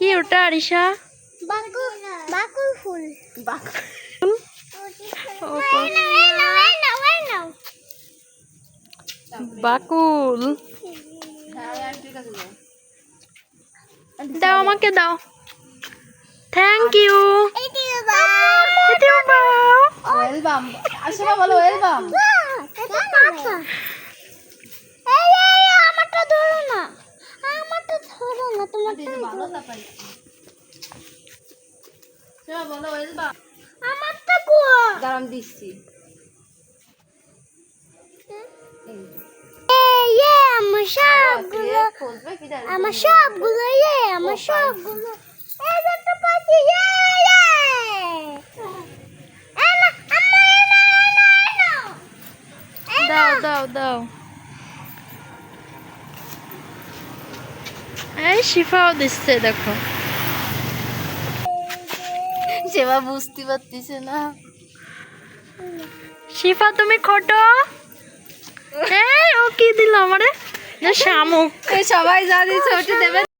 আরিশা? বাকুল বাকুল ফুল। বাকুল? দাও আমাকে দাও। Thank you. ওয়েলকাম আসলে বলো ওয়েলকাম আমারটা গো দাঁড়াম দিচ্ছি। আমার সবগুলো কি আমার সবগুলো ইয়ে আমার সবগুলো এই একটা পাখি ইয়ে ইয়ে দাও দাও দাও। এই শিফাও দিচ্ছে দেখো। সেবা বুঝতে পারতেছে না। শিফা তুমি খটো? এই ও কি দিল আমারে? না শামুক সবাই যা দিচ্ছে ওটি দেবে।